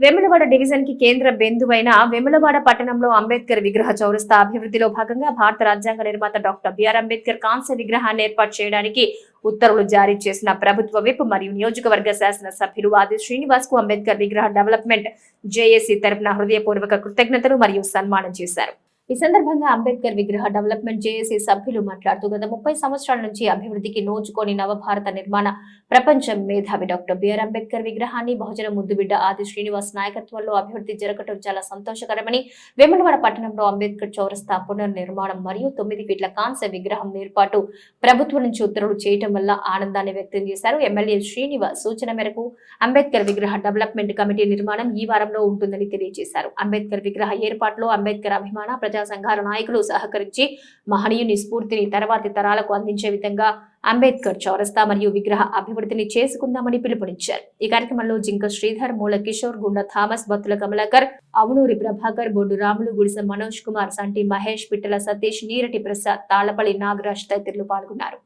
వెములవాడ డివిజన్కి కేంద్ర బిందువైన వెములవాడ పట్టణంలో అంబేద్కర్ విగ్రహ చౌరస్తా అభివృద్ధిలో భాగంగా భారత రాజ్యాంగ నిర్మాత డాక్టర్ బిఆర్ అంబేద్కర్ కాంస్య విగ్రహాన్ని ఏర్పాటు చేయడానికి ఉత్తర్వులు జారీ చేసిన ప్రభుత్వ విప్ మరియు నియోజకవర్గ శాసన సభ్యులు ఆది శ్రీనివాస్కు అంబేద్కర్ విగ్రహ డెవలప్మెంట్ జేఏసీ తరపున హృదయపూర్వక కృతజ్ఞతలు మరియు సన్మానం చేశారు. ఈ సందర్భంగా అంబేద్కర్ విగ్రహ డెవలప్మెంట్ జేఏసీ సభ్యులు మాట్లాడుతూ గత ముప్పై సంవత్సరాల నుంచి అభివృద్ధికి నోచుకొని నవభారత నిర్మాణ ప్రపంచ మేధావి డాక్టర్ బిఆర్ అంబేద్కర్ విగ్రహాన్ని బహుజన ముద్దుబిడ్డ ఆది శ్రీనివాస్ నాయకత్వంలో అభివృద్ధి జరగటం చాలా సంతోషకరమని వేములవాడ పట్టణంలో అంబేద్కర్ చౌరస్తా పునర్నిర్మాణం మరియు తొమ్మిది ఫీట్ల కాంస్య విగ్రహం ఏర్పాటు ప్రభుత్వం నుంచి ఉత్తర్వులు చేయటం వల్ల ఆనందాన్ని వ్యక్తం చేశారు. ఎమ్మెల్యే శ్రీనివాస్ సూచన మేరకు అంబేద్కర్ విగ్రహ డెవలప్మెంట్ కమిటీ నిర్మాణం ఈ వారంలో ఉంటుందని తెలియజేశారు. అంబేద్కర్ విగ్రహ ఏర్పాటులో అంబేద్కర్ అభిమాన ప్రజా సంఘాల నాయకులు సహకరించి మహనీయుని స్ఫూర్తిని తర్వాతి తరాలకు అందించే విధంగా అంబేద్కర్ చౌరస్తా మరియు విగ్రహ అభివృద్ధిని చేసుకుందామని పిలుపునిచ్చారు. ఈ కార్యక్రమంలో జింక శ్రీధర్ మూల కిషోర్ గుండ థామస్ బత్తుల కమలాకర్ అవునూరి ప్రభాకర్ బొడ్డు రాములు గుడిసె మనోజ్ కుమార్ సంటి మహేష్ పిట్టల సతీష్ నీరటి ప్రసాద్ తాళ్ళపల్లి నాగరాజ్ తదితరులు పాల్గొన్నారు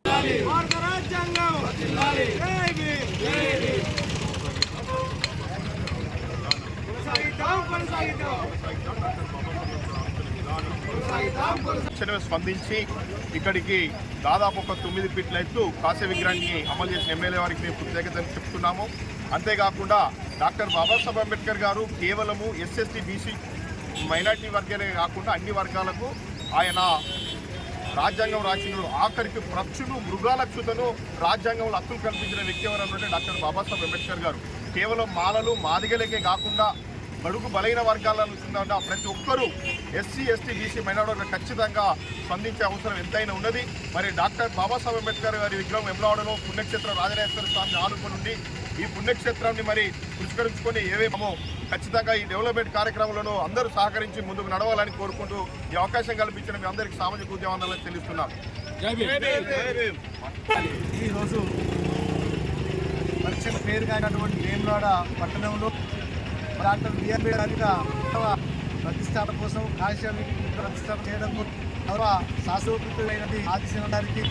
భారత రాజ్యాంగం జై భీమ్. కొనసాగిద్దాం కొనసాగిద్దాం తక్షణమే స్పందించి ఇక్కడికి దాదాపు ఒక తొమ్మిది ఫీట్ల ఎత్తు కాంస్య విగ్రహాన్ని అమలు చేసిన ఎమ్మెల్యే వారికి మేము కృతజ్ఞతలు చెప్తున్నాము. అంతేకాకుండా డాక్టర్ బాబాసాహెబ్ అంబేద్కర్ గారు కేవలము ఎస్ఎస్టీ బీసీ మైనార్టీ వర్గాలే కాకుండా అన్ని వర్గాలకు ఆయన రాజ్యాంగం రాసిన ఆఖరికి పక్షులు మృగాల క్షుతను రాజ్యాంగంలో హక్కులు కల్పించిన వ్యక్తి ఎవరన్నట్టే డాక్టర్ బాబాసాహెబ్ అంబేద్కర్ గారు. కేవలం మాలలు మాదిగలకే కాకుండా బడుగు బలైన వర్గాలను చెందిన ప్రతి ఒక్కరూ ఎస్సీ ఎస్టీ బీసీ మైనార్టీ ఖచ్చితంగా స్పందించే అవసరం ఎంతైనా ఉన్నది. మరి డాక్టర్ బాబాసాహెబ్ అంబేద్కర్ గారి విగ్రహం ఎమ్లవాడలో పుణ్యక్షేత్రం రాజరాజేశ్వర స్వామి ఆనుకుని ఉండి ఈ పుణ్యక్షేత్రాన్ని మరి పురస్కరించుకొని ఏవేమో ఖచ్చితంగా ఈ డెవలప్మెంట్ కార్యక్రమంలో అందరూ సహకరించి ముందుకు నడవాలని కోరుకుంటూ ఈ అవకాశం కల్పించిన మీ అందరికీ సామాజిక ఉద్యమాలను తెలుస్తున్నాను ఈరోజు పరీక్షల పేరుగా అయినటువంటి వేములాడ పట్టణంలో డాక్టర్ బిఆర్ గారిగా ప్రతిష్టాపన కోసం కాశ్య ప్రతిష్టాపన చేయడం గౌరవ శాస్త్రోక్తమైనది ఆదిశన మేము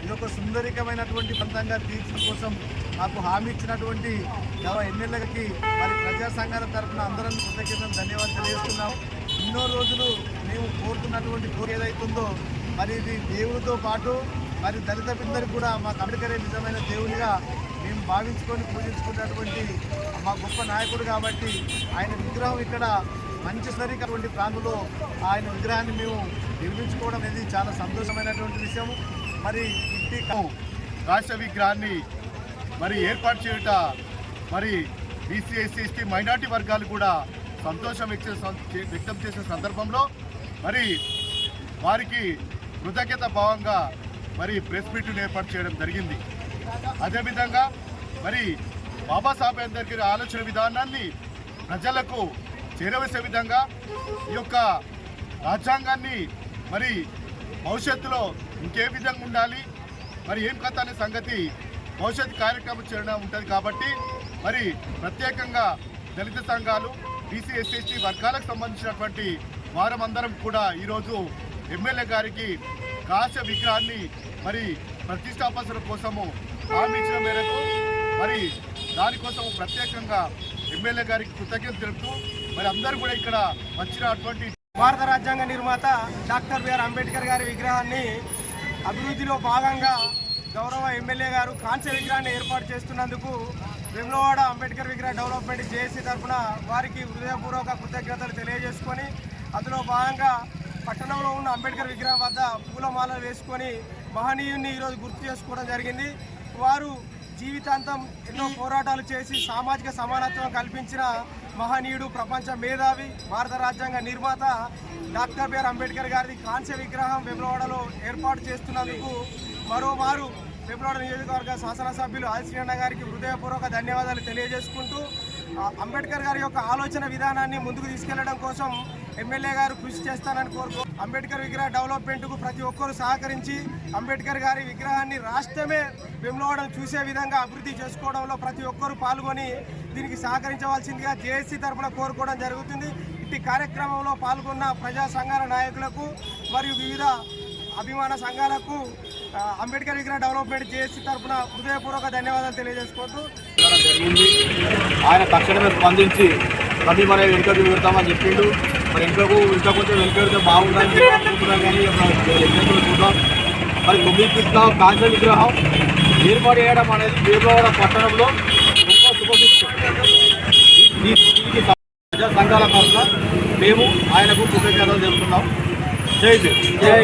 ఇది ఒక సుందరికమైనటువంటి ప్రాంతంగా తీర్చడం కోసం నాకు హామీ ఇచ్చినటువంటి గౌరవ ఎమ్మెల్యేలకి మరి ప్రజా సంఘాల తరఫున అందరం కృతజ్ఞతలు ధన్యవాదాలు తెలియజేస్తున్నాం. ఎన్నో రోజులు మేము కోరుతున్నటువంటి కోరిక ఏదైతుందో మరి ఇది దేవుడితో పాటు మరి దళిత బిందరికి కూడా మా అంబేద్కరే నిజమైన దేవునిగా మేము భావించుకొని పూజించుకున్నటువంటి మా గొప్ప నాయకుడు కాబట్టి ఆయన విగ్రహం ఇక్కడ మంచి సరికటువంటి ప్రాంతంలో ఆయన విగ్రహాన్ని మేము నిర్మించుకోవడం అనేది చాలా సంతోషమైనటువంటి విషయం మరి ఇంటి రాష్ట్ర విగ్రహాన్ని మరి ఏర్పాటు చేయుట మరి బీసీ ఎస్సీ ఎస్టీ మైనార్టీ వర్గాలు కూడా సంతోషం వ్యక్తి వ్యక్తం చేసిన సందర్భంలో మరి వారికి కృతజ్ఞత భావంగా మరి ప్రెస్ మీట్ను ఏర్పాటు చేయడం జరిగింది. అదేవిధంగా మరి బాబాసాహెబ్ అంబేద్కర్ ఆలోచన విధానాన్ని ప్రజలకు చేరవేసే విధంగా ఈ యొక్క రాజ్యాంగాన్ని మరి భవిష్యత్తులో ఇంకే విధంగా ఉండాలి. మరి ఏం కథ అనే సంగతి భవిష్యత్ కార్యక్రమం చేయడం ఉంటుంది కాబట్టి మరి ప్రత్యేకంగా దళిత సంఘాలు బీసీ ఎస్సీ వర్గాలకు సంబంధించినటువంటి వారమందరం కూడా ఈరోజు ఎమ్మెల్యే గారికి కాశ్య విగ్రహాన్ని మరి ప్రతిష్టాపన కోసము హామీ ఇచ్చిన మేరకు మరి దానికోసము ప్రత్యేకంగా ఎమ్మెల్యే గారికి కృతజ్ఞత తెలుపుతూ మరి అందరూ కూడా ఇక్కడ వచ్చినటువంటి భారత రాజ్యాంగ నిర్మాత డాక్టర్ బిఆర్ అంబేద్కర్ గారి విగ్రహాన్ని అభివృద్ధిలో భాగంగా గౌరవ ఎమ్మెల్యే గారు కాంస్య విగ్రహాన్ని ఏర్పాటు చేస్తున్నందుకు వెమ్లవాడ అంబేద్కర్ విగ్రహ డెవలప్మెంట్ జేఏసీ తరఫున వారికి హృదయపూర్వక కృతజ్ఞతలు తెలియజేసుకొని అందులో భాగంగా పట్టణంలో ఉన్న అంబేద్కర్ విగ్రహం వద్ద పూలమాలలు వేసుకొని మహనీయుని ఈరోజు గుర్తు చేసుకోవడం జరిగింది. వారు జీవితాంతం ఎన్నో పోరాటాలు చేసి సామాజిక సమానత్వం కల్పించిన మహనీయుడు ప్రపంచ మేధావి భారత రాజ్యాంగ నిర్మాత డాక్టర్ బిఆర్ అంబేద్కర్ గారిది కాంస్య విగ్రహం వెమ్లవాడలో ఏర్పాటు చేస్తున్నందుకు మరోమారు వెమ్లవాడ నియోజకవర్గ శాసనసభ్యులు ఆదిశ్రీఅన్న గారికి హృదయపూర్వక ధన్యవాదాలు తెలియజేసుకుంటూ అంబేద్కర్ గారి యొక్క ఆలోచన విధానాన్ని ముందుకు తీసుకెళ్ళడం కోసం ఎమ్మెల్యే గారు కృషి చేస్తానని కోరుకో అంబేద్కర్ విగ్రహ డెవలప్మెంట్కు ప్రతి ఒక్కరూ సహకరించి అంబేద్కర్ గారి విగ్రహాన్ని రాష్ట్రమే వెమ్లవడం చూసే విధంగా అభివృద్ధి చేసుకోవడంలో ప్రతి ఒక్కరూ పాల్గొని దీనికి సహకరించవలసిందిగా జేఏసీ తరఫున కోరుకోవడం జరుగుతుంది. ఇట్టి కార్యక్రమంలో పాల్గొన్న ప్రజా సంఘాల నాయకులకు మరియు వివిధ అభిమాన సంఘాలకు అంబేద్కర్ విగ్రహ డెవలప్మెంట్ జేఏసీ తరఫున హృదయపూర్వక ధన్యవాదాలు తెలియజేసుకుంటూ జరిగింది. ఆయన తక్షణమే స్పందించి ప్రతి మరి వెనుకకు పెడతామని చెప్పిండు. మరి వెనుకకు ఇంకా కొంచెం వెనుక పెడితే బాగుందని అనుకుంటున్నాం కానీ చూద్దాం. మరి తొమ్మిది కృష్ణ కాంచ విగ్రహం ఏర్పాటు చేయడం అనేది వేములవాడ పట్టణంలో గొప్ప శుభమిష్టం ప్రజా సంఘాల తరఫున మేము ఆయనకు కృతజ్ఞతలు తెలుపుతున్నాం. జై భీమ్. జై